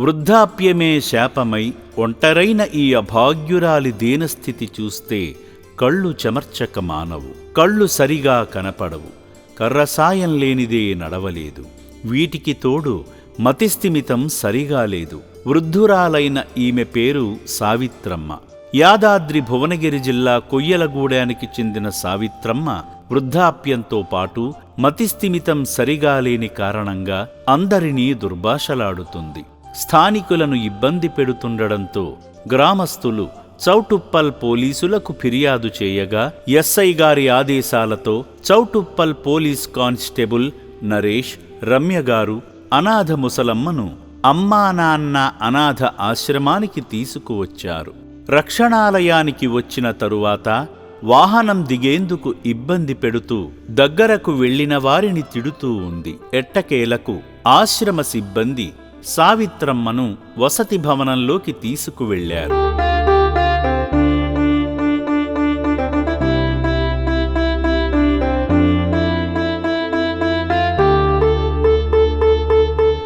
వృద్ధాప్యమే శాపమై ఒంటరైన ఈ అభాగ్యురాలి దీనస్థితి చూస్తే కళ్ళు చెమర్చక మానవు కళ్ళు సరిగా కనపడవు. కర్రసాయం లేనిదే నడవలేదు. వీటికి తోడు మతిస్థిమితం సరిగా లేదు. వృద్ధురాలైన ఈమె పేరు సావిత్రమ్మ. యాదాద్రి భువనగిరి జిల్లా కొయ్యలగూడానికి చెందిన సావిత్రమ్మ వృద్ధాప్యంతో పాటు మతిస్థిమితం సరిగా లేని కారణంగా అందరినీ దుర్భాషలాడుతుంది. స్థానికులను ఇబ్బంది పెడుతుండడంతో గ్రామస్తులు చౌటుప్పల్ పోలీసులకు ఫిర్యాదు చేయగా ఎస్ఐ గారి ఆదేశాలతో చౌటుప్పల్ పోలీస్ కానిస్టేబుల్ నరేష్ రమ్య గారు అనాథ ముసలమ్మను అమ్మా నాన్న అనాథ ఆశ్రమానికి తీసుకువచ్చారు. రక్షణాలయానికి వచ్చిన తరువాత వాహనం దిగేందుకు ఇబ్బంది పెడుతూ దగ్గరకు వెళ్ళిన వారిని తిడుతూ ఉంది. ఎట్టకేలకు ఆశ్రమ సిబ్బంది సావిత్రమ్మను వసతి భవనంలోకి తీసుకువెళ్ళారు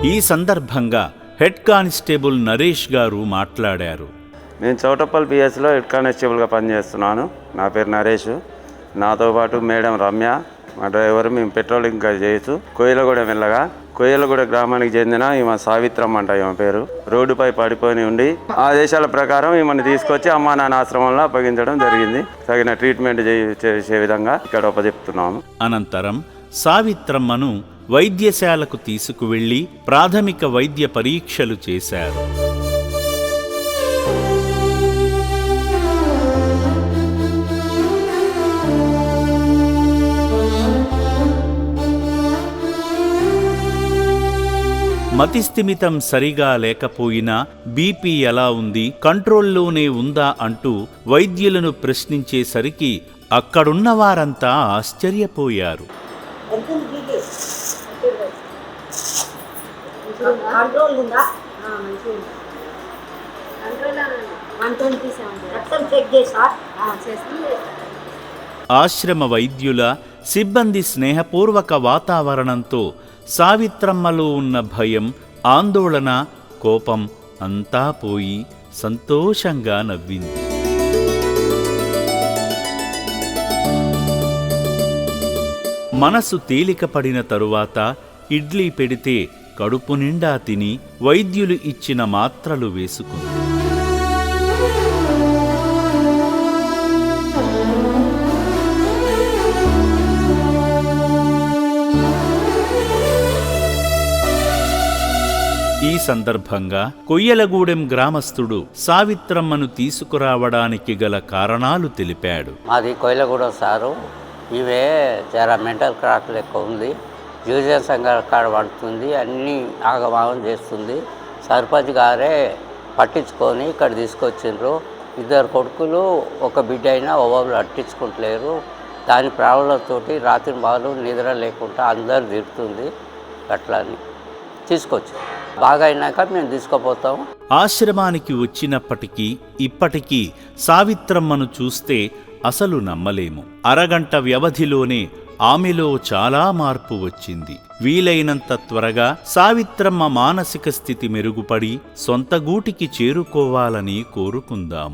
ఈ సందర్భంగా హెడ్ కానిస్టేబుల్ నరేష్ గారు మాట్లాడారు. నేను చౌటప్పల్ పిఎస్లో హెడ్ కానిస్టేబుల్గా పనిచేస్తున్నాను. నా పేరు నరేష్. నాతో పాటు మేడం రమ్య మా డ్రైవర్ మేము పెట్రోలింగ్గా చేయొచ్చు. కోయిలగూడ వెళ్ళగా కోయలగూడ గ్రామానికి చెందిన ఈమె సావిత్రమ్మ అంట ఈమె పేరు. రోడ్డుపై పడిపోయి ఉండి ఆదేశాల ప్రకారం ఈమెను తీసుకొచ్చి అమ్మా నాన్న ఆశ్రమంలో అప్పగించడం జరిగింది. తగిన ట్రీట్మెంట్ చేసే విధంగా ఇక్కడ ఉపజెప్తున్నాము. అనంతరం సావిత్రమ్మను వైద్యశాలకు తీసుకువెళ్ళి ప్రాథమిక వైద్య పరీక్షలు చేశారు. మతిస్థిమితం సరిగా లేకపోయినా బీపీ ఎలా ఉంది కంట్రోల్లోనే ఉందా అంటూ వైద్యులను ప్రశ్నించేసరికి అక్కడున్న వారంతా ఆశ్చర్యపోయారు. ఆశ్రమ వైద్యుల సిబ్బంది స్నేహపూర్వక వాతావరణంతో సావిత్రమ్మలో ఉన్న భయం ఆందోళన కోపం అంతా పోయి సంతోషంగా నవ్వింది. మనసు తేలికపడిన తరువాత ఇడ్లీ పెడితే కడుపు నిండా తిని వైద్యులు ఇచ్చిన మాత్రలు వేసుకుంది. ఈ సందర్భంగా కొయ్యలగూడెం గ్రామస్థుడు సావిత్రమ్మను తీసుకురావడానికి గల కారణాలు తెలిపాడు. మాది కొయ్యలగూడెం సారు. ఇవే చాలా మెంటల్ క్రాక్ లెక్క ఉంది. యూజర్ సంఘాల కాడ పడుతుంది. అన్నీ ఆగమాగం చేస్తుంది. సర్పంచ్ గారే పట్టించుకొని ఇక్కడ తీసుకొచ్చిండ్రు. ఇద్దరు కొడుకులు ఒక బిడ్డ అయినా ఓవర్లు అట్టించుకుంటలేరు. దాని ప్రాబ్లంతో రాత్రి బాలు నిద్ర లేకుండా అందరు తిరుగుతుంది. అట్లా అని. తీసుకోవచ్చు. బాగా అయినాక మేము తీసుకోపోతాము. ఆశ్రమానికి వచ్చినప్పటికీ ఇప్పటికీ సావిత్రమ్మను చూస్తే అసలు నమ్మలేము. అరగంట వ్యవధిలోనే ఆమెలో చాలా మార్పు వచ్చింది. వీలైనంత త్వరగా సావిత్రమ్మ మానసిక స్థితి మెరుగుపడి సొంత గూటికి చేరుకోవాలని కోరుకుందాము.